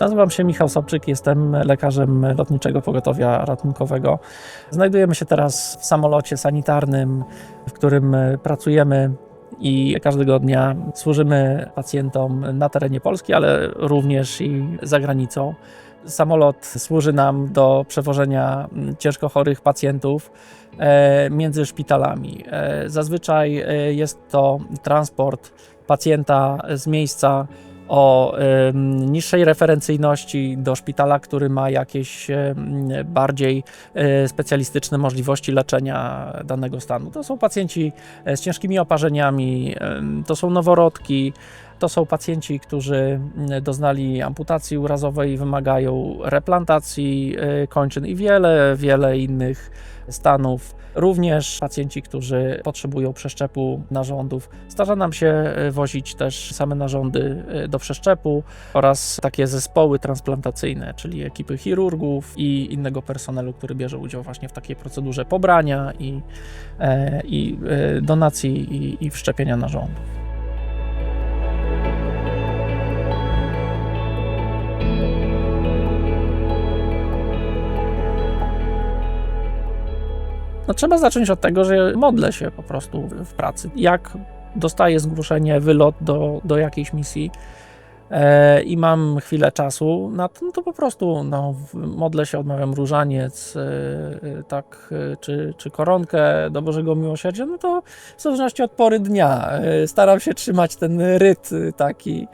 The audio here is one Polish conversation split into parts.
Nazywam się Michał Sobczyk, jestem lekarzem Lotniczego Pogotowia Ratunkowego. Znajdujemy się teraz w samolocie sanitarnym, w którym pracujemy i każdego dnia służymy pacjentom na terenie Polski, ale również i za granicą. Samolot służy nam do przewożenia ciężko chorych pacjentów e, między szpitalami. E, Zazwyczaj e, jest to transport pacjenta z miejsca o niższej referencyjności do szpitala, który ma jakieś bardziej e, specjalistyczne możliwości leczenia danego stanu. To są pacjenci e, z ciężkimi oparzeniami, to są noworodki, to są pacjenci, którzy mm, doznali amputacji urazowej wymagają replantacji e, kończyn i wiele, wiele innych stanów. Również pacjenci, którzy potrzebują przeszczepu narządów. Zdarza nam się e, wozić też same narządy e, do przeszczepu oraz takie zespoły transplantacyjne, czyli ekipy chirurgów i innego personelu, który bierze udział właśnie w takiej procedurze pobrania i, e, i e, donacji i, i wszczepienia narządów. No, trzeba zacząć od tego, że modlę się po prostu w pracy. Jak dostaję zgłoszenie, wylot do, do jakiejś misji e, i mam chwilę czasu na to, no to po prostu no, modlę się, odmawiam różaniec, e, e, tak, e, czy, czy koronkę do Bożego Miłosierdzia, no to w zależności od pory dnia e, staram się trzymać ten rytm taki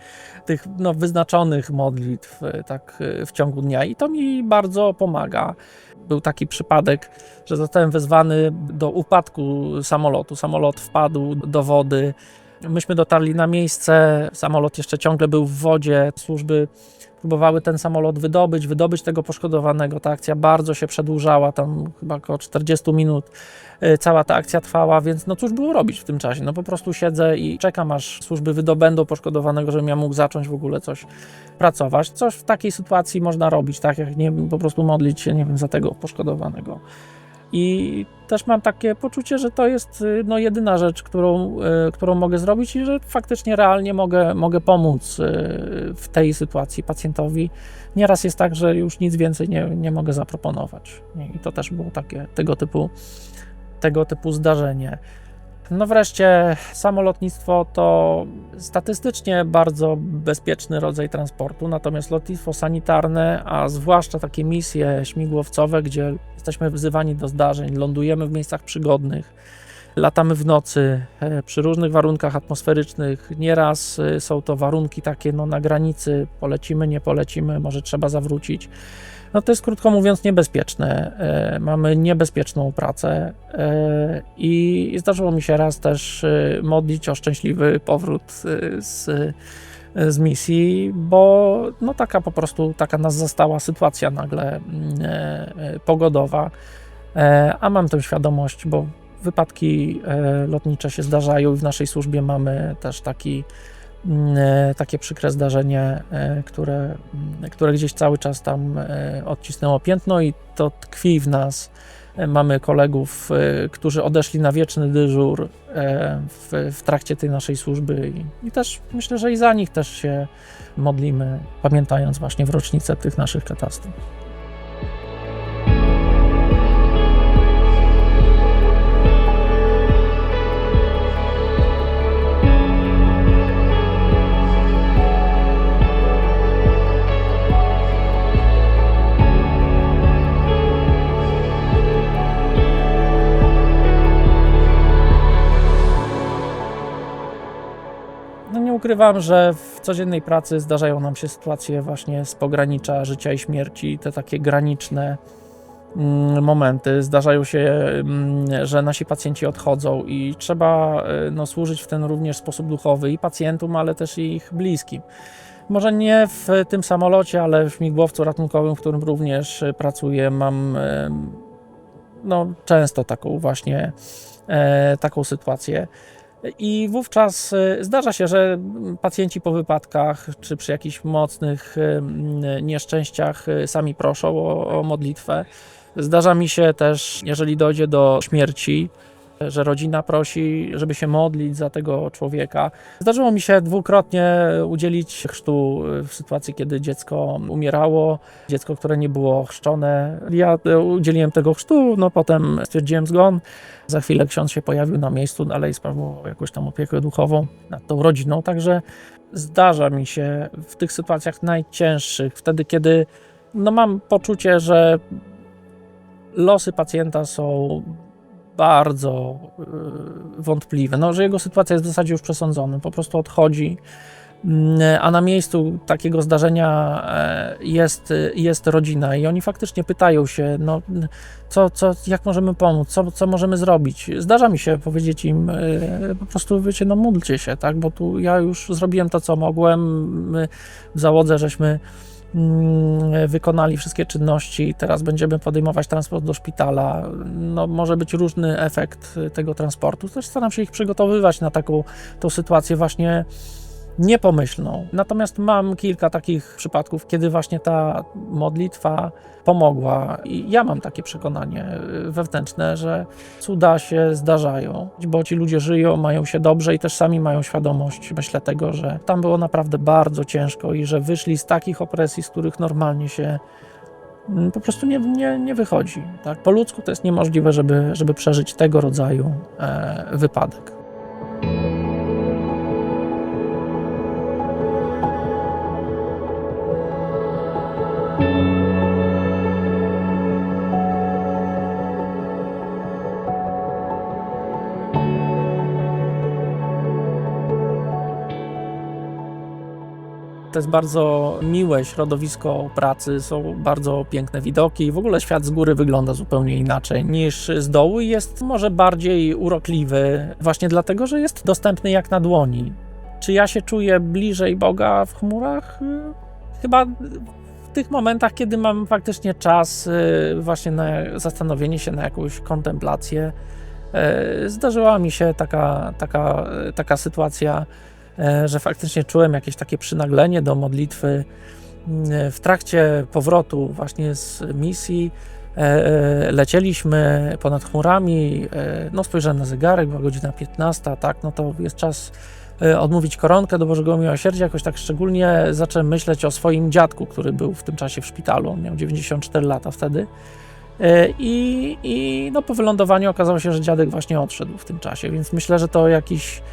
tych no, wyznaczonych modlitw e, tak w ciągu dnia i to mi bardzo pomaga. Był taki przypadek, że zostałem wezwany do upadku samolotu. Samolot wpadł do wody. Myśmy dotarli na miejsce, samolot jeszcze ciągle był w wodzie. Służby próbowały ten samolot wydobyć, wydobyć tego poszkodowanego. Ta akcja bardzo się przedłużała, tam chyba około 40 minut. y, Cała ta akcja trwała, więc no cóż było robić w tym czasie? No po prostu siedzę i czekam, aż służby wydobędą poszkodowanego, żebym ja mógł zacząć w ogóle coś pracować. Coś w takiej sytuacji można robić, tak jak nie po prostu modlić się, nie wiem, za tego poszkodowanego. I też mam takie poczucie, że to jest y, no, jedyna rzecz, którą, y, którą mogę zrobić i że faktycznie realnie mogę, mogę pomóc y, w tej sytuacji pacjentowi. Nieraz jest tak, że już nic więcej nie, nie mogę zaproponować. I to też było takie tego typu, tego typu zdarzenie. No wreszcie, samolotnictwo to statystycznie bardzo bezpieczny rodzaj transportu, natomiast lotnictwo sanitarne, a zwłaszcza takie misje śmigłowcowe, gdzie jesteśmy wzywani do zdarzeń, lądujemy w miejscach przygodnych, latamy w nocy e, przy różnych warunkach atmosferycznych. Nieraz e, są to warunki takie no, na granicy, polecimy, nie polecimy, może trzeba zawrócić. No to jest krótko mówiąc niebezpieczne. E, Mamy niebezpieczną pracę e, i zdarzyło mi się raz też e, modlić o szczęśliwy powrót z, z misji, bo no taka po prostu, taka nas zastała sytuacja nagle mm, pogodowa, a mam tę świadomość, bo wypadki lotnicze się zdarzają i w naszej służbie mamy też taki takie przykre zdarzenie, e, które, mm, które gdzieś cały czas tam e, odcisnęło piętno i to tkwi w nas. E, Mamy kolegów, e, którzy odeszli na wieczny dyżur e, w, w trakcie tej naszej służby i, i też myślę, że i za nich też się modlimy, pamiętając właśnie w rocznicę tych naszych katastrof. Ukrywam, że w codziennej pracy zdarzają nam się sytuacje właśnie z pogranicza życia i śmierci, te takie graniczne mm, momenty. Zdarzają się, mm, że nasi pacjenci odchodzą i trzeba y, no, służyć w ten również sposób duchowy i pacjentom, ale też i ich bliskim. Może nie w tym samolocie, ale w śmigłowcu ratunkowym, w którym również y, pracuję, mam y, no, często taką właśnie e, taką sytuację. I wówczas y, zdarza się, że pacjenci po wypadkach czy przy jakichś mocnych mm, nieszczęściach y, sami proszą o, o modlitwę. Zdarza mi się też, jeżeli dojdzie do śmierci, że rodzina prosi, żeby się modlić za tego człowieka. Zdarzyło mi się dwukrotnie udzielić chrztu w sytuacji, kiedy dziecko umierało, dziecko, które nie było chrzczone. Ja udzieliłem tego chrztu, no potem stwierdziłem zgon. Za chwilę ksiądz się pojawił na miejscu, dalej sprawował jakąś tam opiekę duchową nad tą rodziną, także zdarza mi się w tych sytuacjach najcięższych, wtedy kiedy no mam poczucie, że losy pacjenta są bardzo y, wątpliwe, no, że jego sytuacja jest w zasadzie już przesądzona, po prostu odchodzi, Mm, a na miejscu takiego zdarzenia e, jest, jest rodzina i oni faktycznie pytają się, no, co, co, jak możemy pomóc, co, co możemy zrobić. Zdarza mi się powiedzieć im, e, po prostu wiecie, no módlcie się, tak, bo tu ja już zrobiłem to, co mogłem, my w załodze żeśmy wykonali wszystkie czynności, teraz będziemy podejmować transport do szpitala. No, może być różny efekt tego transportu. Też staram się ich przygotowywać na taką tą sytuację właśnie nie pomyślną. Natomiast mam kilka takich przypadków, kiedy właśnie ta modlitwa pomogła i ja mam takie przekonanie y, wewnętrzne, że cuda się zdarzają, bo ci ludzie żyją, mają się dobrze i też sami mają świadomość, myślę, tego, że tam było naprawdę bardzo ciężko i że wyszli z takich opresji, z których normalnie się mm, po prostu nie, nie, nie wychodzi. Tak? Po ludzku to jest niemożliwe, żeby, żeby przeżyć tego rodzaju e, wypadek. To jest bardzo miłe środowisko pracy, są bardzo piękne widoki. W ogóle świat z góry wygląda zupełnie inaczej niż z dołu i jest może bardziej urokliwy, właśnie dlatego, że jest dostępny jak na dłoni. Czy ja się czuję bliżej Boga w chmurach? Chyba w tych momentach, kiedy mam faktycznie czas y, właśnie na zastanowienie się, na jakąś kontemplację. Y, zdarzyła mi się taka, taka, taka sytuacja że faktycznie czułem jakieś takie przynaglenie do modlitwy mm, w trakcie powrotu właśnie z misji. E, e, lecieliśmy ponad chmurami, no spojrzałem na zegarek, była godzina 15, tak, no to jest czas odmówić koronkę do Bożego Miłosierdzia. Jakoś tak szczególnie zacząłem myśleć o swoim dziadku, który był w tym czasie w szpitalu. On miał 94 lata wtedy. I, I no, po wylądowaniu okazało się, że dziadek właśnie odszedł w tym czasie, więc myślę, że to jakiś E,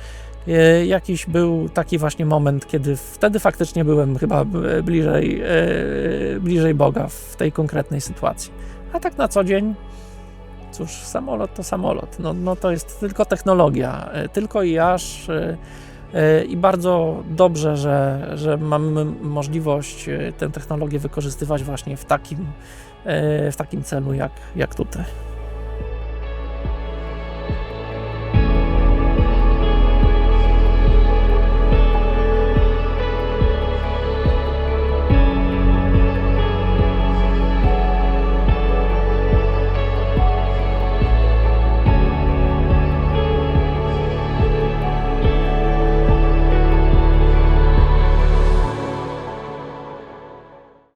jakiś był taki właśnie moment, kiedy wtedy faktycznie byłem chyba bliżej, e, bliżej Boga w tej konkretnej sytuacji. A tak na co dzień, cóż, samolot to samolot. No, no to jest tylko technologia, e, tylko i aż. I bardzo dobrze, że, że mamy możliwość tę technologię wykorzystywać właśnie w takim, w takim celu jak, jak tutaj.